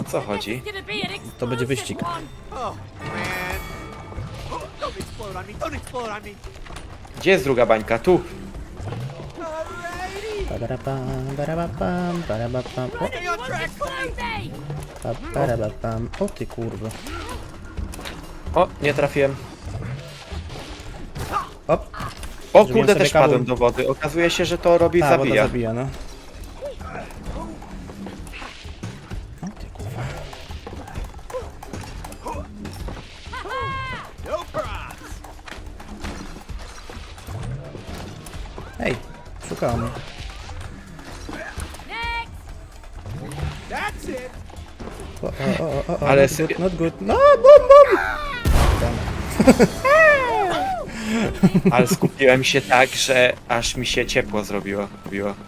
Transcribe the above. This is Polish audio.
O co chodzi? An To będzie wyścig. Oh. Oh. Gdzie jest druga bańka? Tu. O, ty kurwa. O, nie trafiłem. Op, O Zrobiłem kurde, sobie też padłem do wody. Okazuje się, że to robi ta woda zabija. zabija, no. O ty kurwa. No. Ej. O, o, o, o, o, Ale not sy- good, not good. No, bum, bum! Ale skupiłem się tak, że aż mi się ciepło zrobiło. zrobiło.